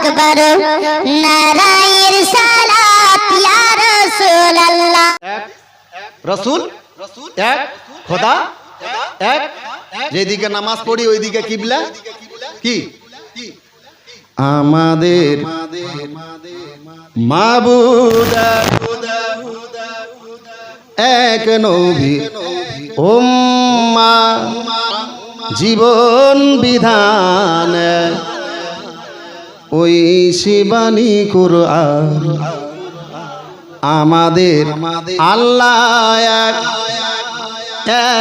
আকবার নারায়ের সালাত ইয়া রাসূলুল্লাহ। এক রসুল? এক খোদা? এক যেদিকে নামাজ পড়ি ওইদিকে কিবলা? কি? আমাদের মাবুদ এক নবী উম্মা জীবন বিধান। ওই শিবানী কুরআন আমাদের আল্লাহ এক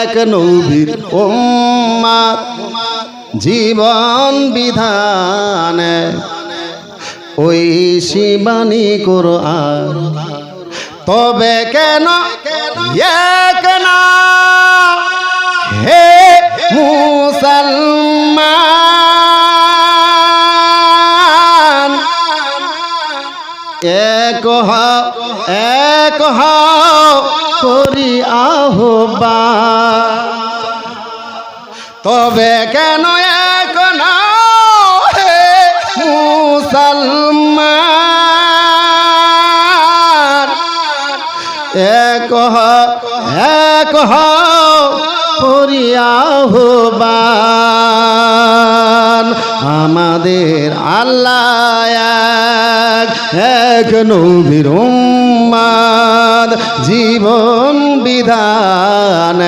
এক নবীর উম্মাদ। জীবন বিধান ওই শিবানী কোরআন তবে কেন এক না? হে মুসলমান এক এক হও করি আহ্বা তবে কেন এক না এক এক হও করি আহ্বান। আমাদের আল্লাহ এক নবীর উম্মাদ, জীবন বিধান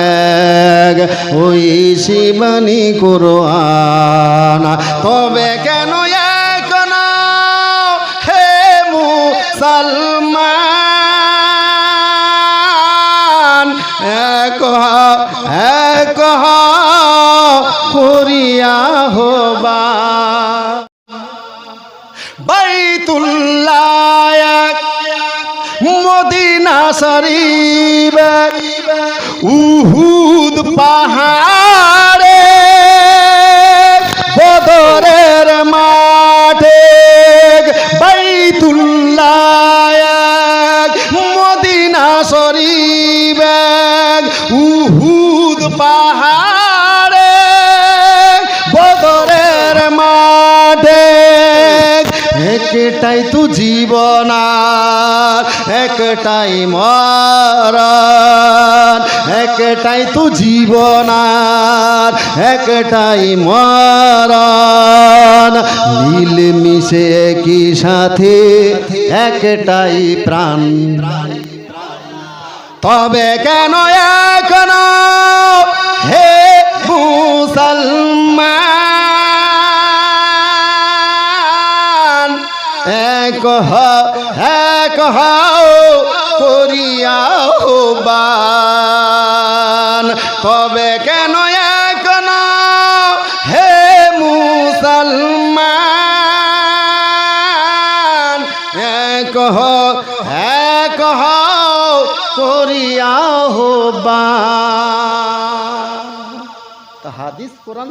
ওই শিবানী কোরআন, তবে কেন এক না? হে মুসলমান, এক এক এক, মদিনা এক, উহুদ পাহাড়ে বদরের মাঠে বাইতুল্লাহ এক, মদিনা এক, উহুদ পাহাড়ে একটাই তু জীবন একটাই মরণ, একটাই তু জীবন একটাই মরণ। নীল মিশে একই সাথে একটাই প্রাণ। তবে কেন এখন এক হও, এক হও করিয়া বান। তবে কেন এখন হে মুসলমান এক এক হও করিয়া বান। হাদিস কোরআন